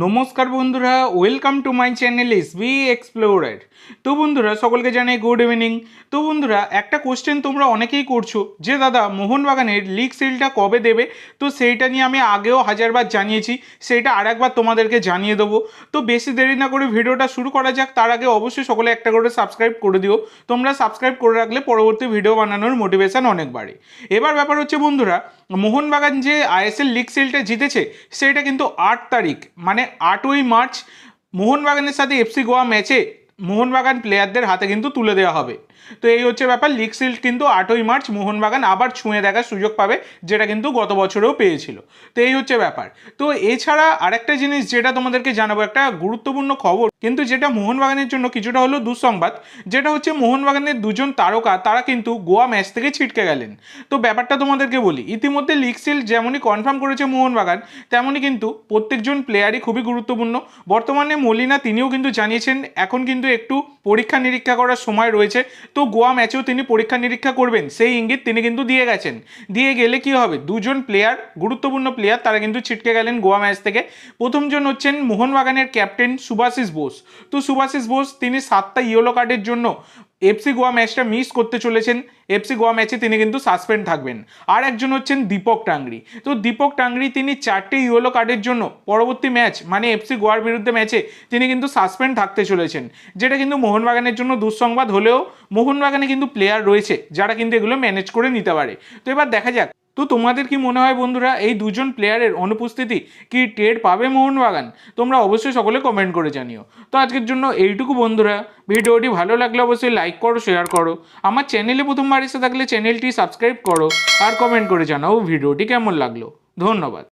নমস্কার বন্ধুরা welcome to my channel S B explorer তো বন্ধুরা, সকলকে জানাই গুড ইভিনিং তো বন্ধুরা, একটা কোশ্চেন তোমরা অনেকেই করছ, যে দাদা মোহনবাগানের লিগ সিলটা কবে দেবে? তো সেইটা নিয়ে আমি আগেও হাজারবার জানিয়েছি সেইটা আরেকবার তোমাদেরকে জানিয়ে দেবো। তো বেশি দেরি না করে ভিডিওটা শুরু করা যাক, তার আগে অবশ্যই সকলে একটা করে সাবস্ক্রাইব করে দিও। তোমরা সাবস্ক্রাইব করে রাখলে পরবর্তী ভিডিও বানানোর মোটিভেশন অনেক বাড়ে এবার ব্যাপার হচ্ছে বন্ধুরা, মোহনবাগান যে আইএসএল লিগ সিলটা জিতেছে, সেটা কিন্তু আট তারিখ মানে আটই মার্চ মোহনবাগানের সাথে এফসি গোয়া ম্যাচে মোহনবাগান প্লেয়ারদের হাতে কিন্তু তুলে দেওয়া হবে। তো এই হচ্ছে ব্যাপার লিগ সিল্ড কিন্তু আটই মার্চ মোহনবাগান আবার ছুঁয়ে দেখার সুযোগ পাবে, যেটা কিন্তু গত বছরেও পেয়েছিল। তো এই হচ্ছে ব্যাপার। তো এছাড়া আরেকটা জিনিস যেটা তোমাদেরকে জানাব, একটা গুরুত্বপূর্ণ খবর, কিন্তু যেটা মোহনবাগানের জন্য কিছুটা হলো দুঃসংবাদ, যেটা হচ্ছে মোহনবাগানের দুজন তারকা, তারা কিন্তু গোয়া ম্যাচ থেকে ছিটকে গেলেন। তো ব্যাপারটা তোমাদেরকে বলি, ইতিমধ্যে লিগ সিল্ড যেমনই কনফার্ম করেছে মোহনবাগান, তেমনই কিন্তু প্রত্যেকজন প্লেয়ারই খুবই গুরুত্বপূর্ণ। বর্তমানে মলিনা তিনিও কিন্তু জানিয়েছেন, এখন কিন্তু একটু পরীক্ষা নিরীক্ষা করার সময় রয়েছে। তো গোয়া ম্যাচেও তিনি পরীক্ষা নিরীক্ষা করবেন। সেই ইঙ্গিত তিনি কিন্তু দিয়ে গেছেন। দিয়ে গেলে কি হবে? দুজন প্লেয়ার গুরুত্বপূর্ণ প্লেয়ার তারা কিন্তু ছিটকে গেলেন গোয়া ম্যাচ থেকে। প্রথমজন হচ্ছেন মোহনবাগানের ক্যাপ্টেন সুভাশিস বোস। তো সুভাশিস বোস, তিনি সাতটা ইয়েলো কার্ডের জন্য এফসি গোয়া ম্যাচটা মিস করতে চলেছেন। এফসি গোয়া ম্যাচে তিনি কিন্তু সাসপেন্ড থাকবেন। আর একজন হচ্ছেন দীপক টাংরি। তো দীপক টাংরি তিনি চারটে ইয়েলো কার্ডের জন্য পরবর্তী ম্যাচ মানে এফসি গোয়ার বিরুদ্ধে ম্যাচে তিনি কিন্তু সাসপেন্ড থাকতে চলেছেন। যেটা কিন্তু মোহনবাগানের জন্য দুঃসংবাদ হলেও মোহনবাগানে কিন্তু প্লেয়ার রয়েছে, যারা কিন্তু এগুলো ম্যানেজ করে নিতে পারে। তো এবার দেখা যাক তো তোমাদের কি মনে হয় বন্ধুরা, এই দুজন প্লেয়ারের অনুপস্থিতি কি টের পাবে মোহনবাগান? তোমরা অবশ্যই সকলে কমেন্ট করে জানিও। তো আজকের জন্য এইটুকু বন্ধুরা। ভিডিওটি ভালো লাগলে অবশ্যই লাইক করো শেয়ার করো। আমার চ্যানেলে প্রথমবার এসে থাকলে চ্যানেলটি সাবস্ক্রাইব করো আর কমেন্ট করে জানাও ভিডিওটি কেমন লাগল। ধন্যবাদ।